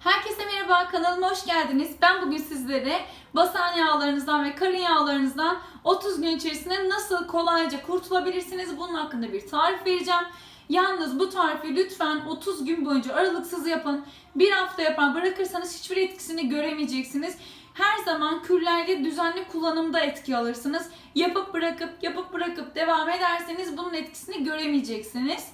Herkese merhaba, kanalıma hoş geldiniz. Ben bugün sizlere basan yağlarınızdan ve karın yağlarınızdan 30 gün içerisinde nasıl kolayca kurtulabilirsiniz bunun hakkında bir tarif vereceğim. Yalnız bu tarifi lütfen 30 gün boyunca aralıksız yapın. Bir hafta yapan bırakırsanız hiçbir etkisini göremeyeceksiniz. Her zaman küllerde düzenli kullanımda etki alırsınız. Yapıp bırakıp yapıp bırakıp devam ederseniz bunun etkisini göremeyeceksiniz.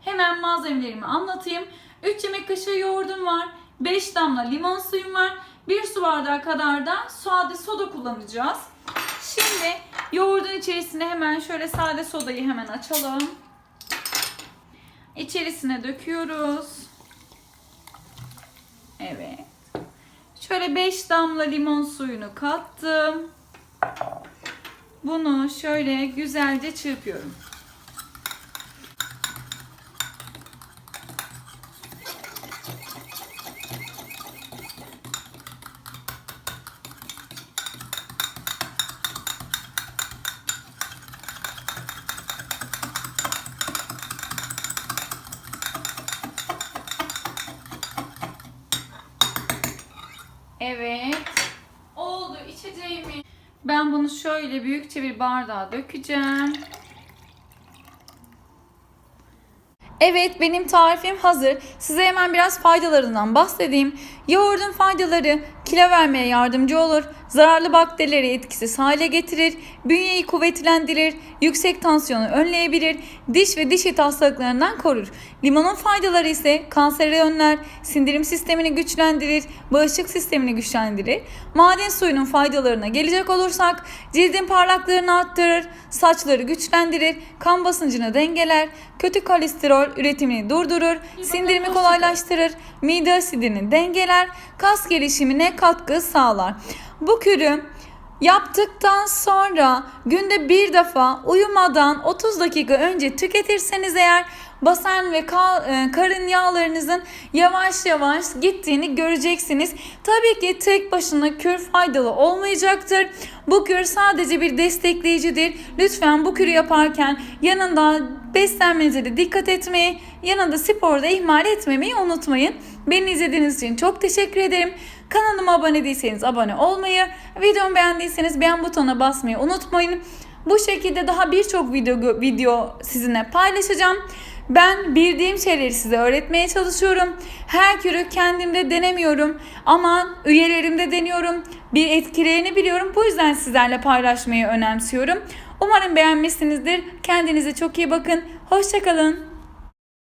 Hemen malzemelerimi anlatayım. 3 yemek kaşığı yoğurdum var. 5 damla limon suyum var. 1 su bardağı kadar da sade soda kullanacağız. Şimdi yoğurdun içerisine hemen şöyle sade sodayı hemen açalım. İçerisine döküyoruz. Evet. Şöyle 5 damla limon suyunu kattım. Bunu şöyle güzelce çırpıyorum. Evet. Oldu içeceğimi. Ben bunu şöyle büyükçe bir bardağa dökeceğim. Evet benim tarifim hazır. Size hemen biraz faydalarından bahsedeyim. Yoğurdun faydaları kilo vermeye yardımcı olur, zararlı bakterileri etkisiz hale getirir, bünyeyi kuvvetlendirir, yüksek tansiyonu önleyebilir, diş ve diş eti hastalıklarından korur. Limonun faydaları ise kanseri önler, sindirim sistemini güçlendirir, bağışıklık sistemini güçlendirir. Maden suyunun faydalarına gelecek olursak cildin parlaklığını arttırır, saçları güçlendirir, kan basıncını dengeler, kötü kolesterol üretimini durdurur, sindirimi kolaylaştırır, mide asidini dengeler, kas gelişimine katkı sağlar. Bu kürü Yaptıktan sonra günde bir defa uyumadan 30 dakika önce tüketirseniz eğer basen ve e, karın yağlarınızın yavaş yavaş gittiğini göreceksiniz. Tabii ki tek başına kür faydalı olmayacaktır. Bu kür sadece bir destekleyicidir. Lütfen bu kürü yaparken yanında beslenmenize de dikkat etmeyi, yanında sporda ihmal etmemeyi unutmayın. Beni izlediğiniz için çok teşekkür ederim. Kanalıma abone değilseniz abone olmayı, videomu beğendiyseniz beğen butonuna basmayı unutmayın. Bu şekilde daha birçok video video sizinle paylaşacağım. Ben bildiğim şeyleri size öğretmeye çalışıyorum. Her kürü kendimde denemiyorum ama üyelerimde deniyorum. Bir etkilerini biliyorum. Bu yüzden sizlerle paylaşmayı önemsiyorum. Umarım beğenmişsinizdir. Kendinize çok iyi bakın. Hoşçakalın.